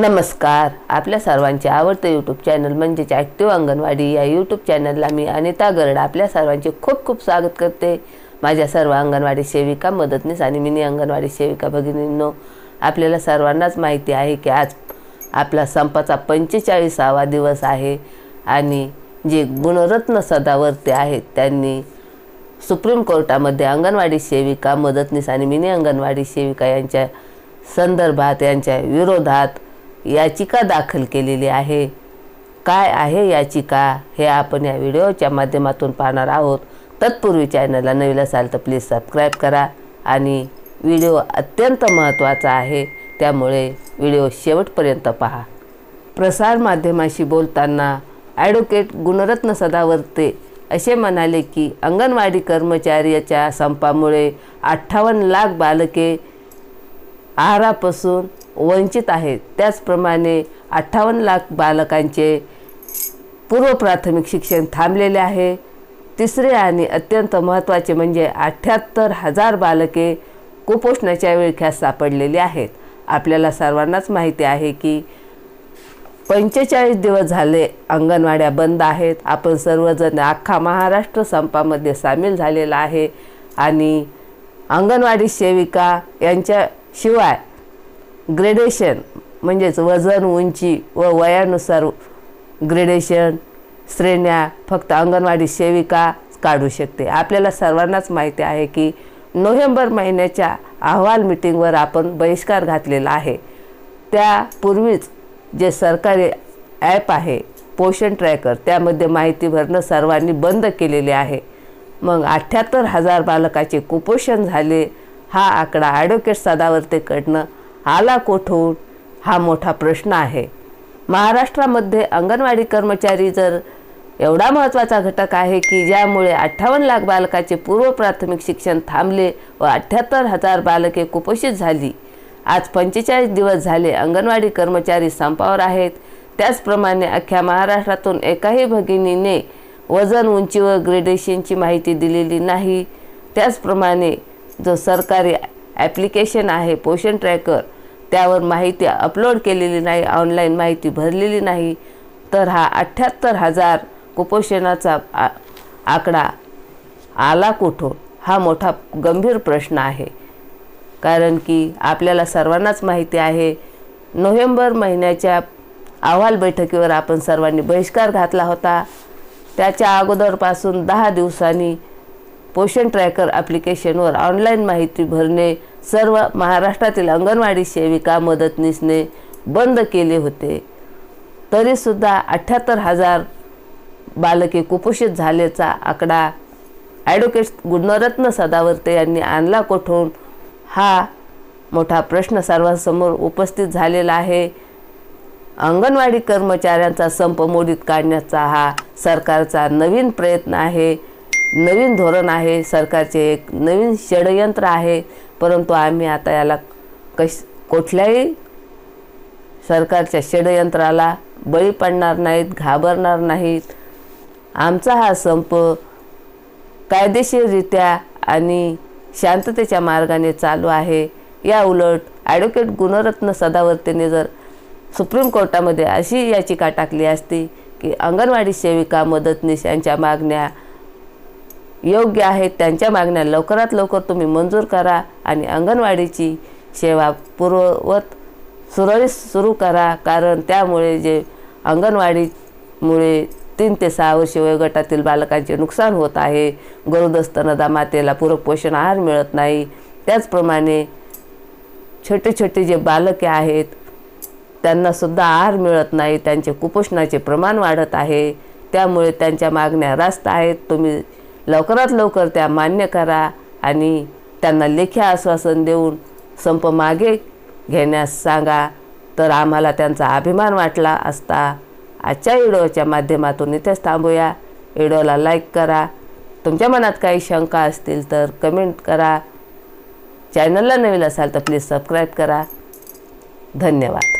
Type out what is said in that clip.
नमस्कार. आपल्या सर्वांचे आवडतं यूट्यूब चॅनल म्हणजेच ॲक्टिव्ह अंगणवाडी या यूट्यूब चॅनलला मी अनिता गरड आपल्या सर्वांचे खूप खूप स्वागत करते. माझ्या सर्व अंगणवाडी सेविका मदतनीस आणि मिनी अंगणवाडी सेविका भगिनींनो आपल्याला सर्वांनाच माहिती आहे की आज आपला संपाचा पंचेचाळीसावा दिवस आहे आणि जे गुणरत्न सदावर्ते आहेत त्यांनी सुप्रीम कोर्टामध्ये अंगणवाडी सेविका मदतनीस आणि मिनी अंगणवाडी सेविका यांच्या संदर्भात यांच्या विरोधात याचिका दाखल केलेली आहे. काय आहे याचिका हे आपण या व्हिडिओच्या माध्यमातून पाहणार आहोत. तत्पूर्वी चॅनलला नवीन असाल तर प्लीज सबस्क्राईब करा आणि व्हिडिओ अत्यंत महत्त्वाचा आहे त्यामुळे व्हिडिओ शेवटपर्यंत पहा. प्रसारमाध्यमाशी बोलताना ॲडव्होकेट गुणरत्न सदावर्ते असे म्हणाले की अंगणवाडी कर्मचाऱ्याच्या संपामुळे अठ्ठावन्न लाख बालके आहारापासून वंचित आहेत. त्याचप्रमाणे अठ्ठावन्न लाख बालकांचे पूर्व प्राथमिक शिक्षण थांबलेले आहे. तिसरे आणि अत्यंत महत्त्वाचे म्हणजे अठ्ठ्याहत्तर हजार बालके कुपोषणाच्या विळख्यात सापडलेली आहेत. आपल्याला सर्वांनाच माहिती आहे की पंचेचाळीस दिवस झाले अंगणवाड्या बंद आहेत. आपण सर्वजण अख्खा महाराष्ट्र संपामध्ये सामील झालेला आहे आणि अंगणवाडी सेविका यांच्याशिवाय ग्रेडेशन म्हणजेच वजन उंची व वयानुसार ग्रेडेशन श्रेण्या फक्त अंगणवाडी सेविका काढू शकते. आपल्याला सर्वांनाच माहिती आहे की नोव्हेंबर महिन्याच्या अहवाल मिटिंगवर आपण बहिष्कार घातलेला आहे. त्यापूर्वीच जे सरकारी ॲप आहे पोषण ट्रॅकर त्यामध्ये माहिती भरणं सर्वांनी बंद केलेले आहे. मग अठ्ठ्याहत्तर हजार बालकाचे कुपोषण झाले हा आकडा ॲडव्होकेट सदावर्तेकडनं आला कोठून? हा मोठा प्रश्न आहे. महाराष्ट्रामध्ये अंगणवाडी कर्मचारी जर एवढा महत्त्वाचा घटक आहे की ज्यामुळे अठ्ठावन्न लाख बालकाचे पूर्व प्राथमिक शिक्षण थांबले व अठ्ठ्याहत्तर हजार बालके कुपोषित झाली. आज पंचेचाळीस दिवस झाले अंगणवाडी कर्मचारी संपावर आहेत. त्याचप्रमाणे अख्ख्या महाराष्ट्रातून एकाही भगिनीने वजन उंची व ग्रेडेशनची माहिती दिलेली नाही. त्याचप्रमाणे जो सरकारी ॲप्लिकेशन आहे पोषण ट्रॅकर त्यावर माहिती अपलोड केलेली नाही ऑनलाईन माहिती भरलेली नाही तर हा अठ्ठ्याहत्तर हजार कुपोषणाचा आ आकडा आला कुठून? हा मोठा गंभीर प्रश्न आहे. कारण की आपल्याला सर्वांनाच माहिती आहे नोव्हेंबर महिन्याच्या अहवाल बैठकीवर आपण सर्वांनी बहिष्कार घातला होता. त्याच्या अगोदरपासून दहा दिवसांनी पोषण ट्रॅकर ॲप्लिकेशनवर ऑनलाईन माहिती भरणे सर्व महाराष्ट्रातील अंगणवाडी सेविका मदतनीसने बंद केले होते. तरीसुद्धा अठ्ठ्याहत्तर हजार बालके कुपोषित झाल्याचा आकडा ॲडव्होकेट गुणरत्न सदावर्ते यांनी आणला कोठून? हा मोठा प्रश्न सर्वांसमोर उपस्थित झालेला आहे. अंगणवाडी कर्मचाऱ्यांचा संप मोडीत काढण्याचा हा सरकारचा नवीन प्रयत्न आहे. नवीन धोरण आहे सरकारचे एक नवीन षडयंत्र आहे परंतु आम्ही आता याला कश कुठल्याही सरकारच्या षडयंत्राला बळी पडणार नाहीत घाबरणार नाहीत. आमचा हा संप कायदेशीररित्या आणि शांततेच्या मार्गाने चालू आहे. या उलट ॲडव्होकेट गुणरत्न सदावर्तेने जर सुप्रीम कोर्टामध्ये अशी याचिका टाकली असती की अंगणवाडी सेविका मदतनीस यांच्या मागण्या योग्य आहेत त्यांच्या मागण्या लवकरात लवकर तुम्ही मंजूर करा आणि अंगणवाडीची सेवा पूर्ववत सुरळीत सुरू करा कारण त्यामुळे जे अंगणवाडीमुळे तीन ते सहा वर्ष वयोगटातील बालकांचे नुकसान होत आहे. गरोदस्तनदा मातेला पूरक पोषण आहार मिळत नाही. त्याचप्रमाणे छोटे छोटे जे बालके आहेत त्यांनासुद्धा आहार मिळत नाही. त्यांचे कुपोषणाचे प्रमाण वाढत आहे. त्यामुळे त्यांच्या मागण्या रास्त आहेत. तुम्ही लवकरात लवकर त्या मान्य करा आणि त्यांना लेखी आश्वासन देऊन संप मागे घेण्यास सांगा. तर आम्हाला त्यांचा अभिमान वाटला असता. आजच्या व्हिडिओच्या माध्यमातून इथेच थांबूया. व्हिडिओला लाईक करा. तुमच्या मनात काही शंका असतील तर कमेंट करा. चॅनलला नवीन असाल तर प्लीज सबस्क्राईब करा. धन्यवाद.